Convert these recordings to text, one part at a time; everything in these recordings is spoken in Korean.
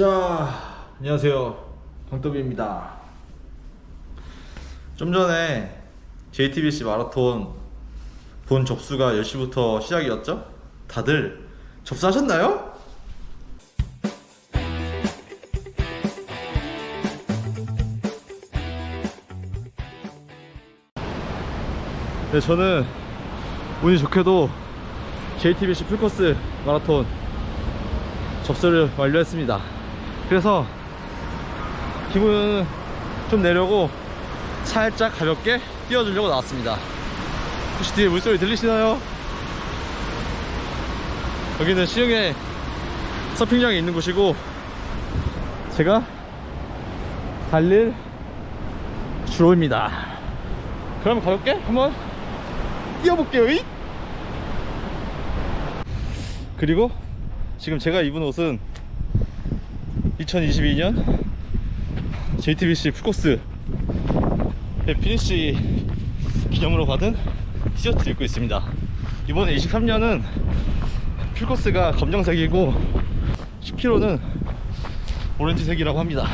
자, 안녕하세요. 광떡입니다. 좀 전에 JTBC 마라톤 본 접수가 10시부터 시작이었죠? 다들 접수하셨나요? 네, 저는 운이 좋게도 JTBC 풀코스 마라톤 접수를 완료했습니다. 그래서 기분은 좀 내려고 살짝 가볍게 뛰어주려고 나왔습니다. 혹시 뒤에 물소리 들리시나요? 여기는 시흥에 서핑장이 있는 곳이고 제가 달릴 주로입니다. 그럼 가볍게 한번 뛰어볼게요. 이? 그리고 지금 제가 입은 옷은 2022년 JTBC 풀코스 피니시 기념으로 받은 티셔츠를 입고 있습니다. 이번에 23년은 풀코스가 검정색이고 10km는 오렌지색이라고 합니다.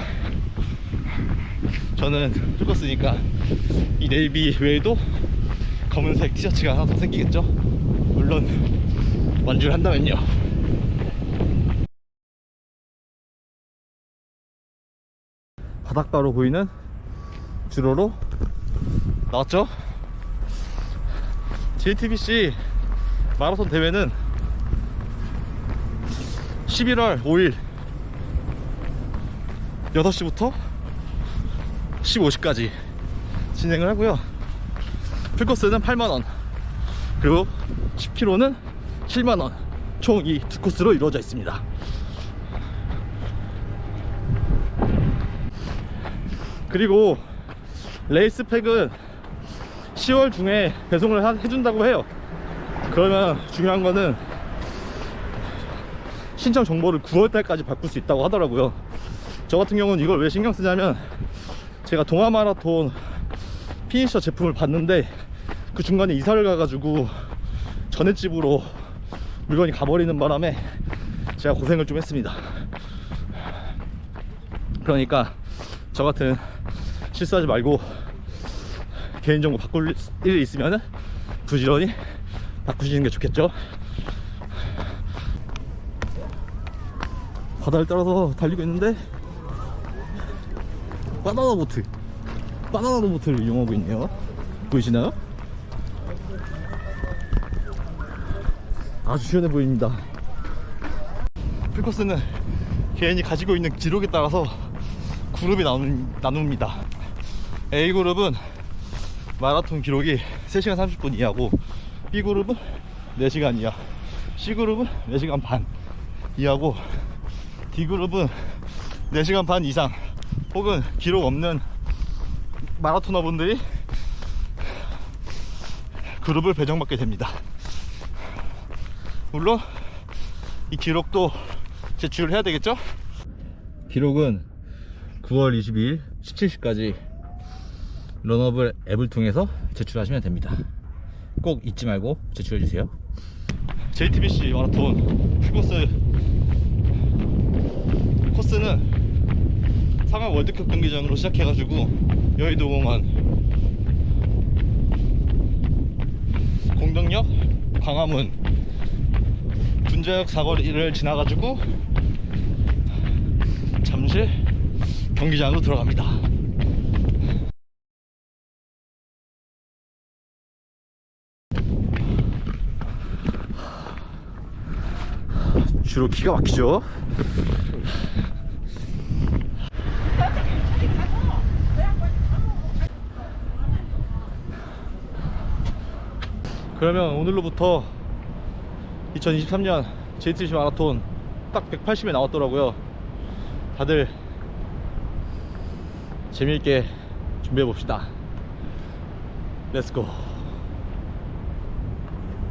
저는 풀코스니까 이 네이비 외에도 검은색 티셔츠가 하나 더 생기겠죠? 물론 완주를 한다면요. 바닷가로 보이는 주로로 나왔죠? JTBC 마라톤 대회는 11월 5일 6시부터 15시까지 진행을 하고요. 풀코스는 8만원, 그리고 10km는 7만원, 총 이 두 코스로 이루어져 있습니다. 그리고 레이스팩은 10월 중에 배송을 하- 해준다고 해요. 그러면 중요한 거는 신청 정보를 9월달까지 바꿀 수 있다고 하더라고요. 저 같은 경우는 이걸 왜 신경 쓰냐면 제가 동아 마라톤 피니셔 제품을 봤는데 그 중간에 이사를 가가지고 전에 집으로 물건이 가버리는 바람에 제가 고생을 좀 했습니다. 그러니까 저 같은 실수하지 말고 개인정보 바꿀 일이 있으면 부지런히 바꾸시는 게 좋겠죠. 바다를 따라서 달리고 있는데 바나나 보트 바나나 보트를 이용하고 있네요 보이시나요? 아주 시원해 보입니다 풀코스는 개인이 가지고 있는 기록에 따라서 그룹이 나눕니다 A그룹은 마라톤 기록이 3시간 30분 이하고 B그룹은 4시간 이하 C그룹은 4시간 반 이하고 D그룹은 4시간 반 이상 혹은 기록 없는 마라토너 분들이 그룹을 배정받게 됩니다. 물론 이 기록도 제출을 해야 되겠죠? 기록은 9월 22일 17시까지 런업을 앱을 통해서 제출하시면 됩니다. 꼭 잊지 말고 제출해 주세요. JTBC 마라톤 풀코스 코스는 상암 월드컵 경기장으로 시작해가지고 여의도 공원 공덕역 광화문 군자역 사거리를 지나가지고 잠실 경기장으로 들어갑니다. 주로 기가 막히죠. 그러면 오늘로부터 2023년 JTBC 마라톤 딱 180에 나왔더라고요. 다들 재미있게 준비해 봅시다. 렛츠고.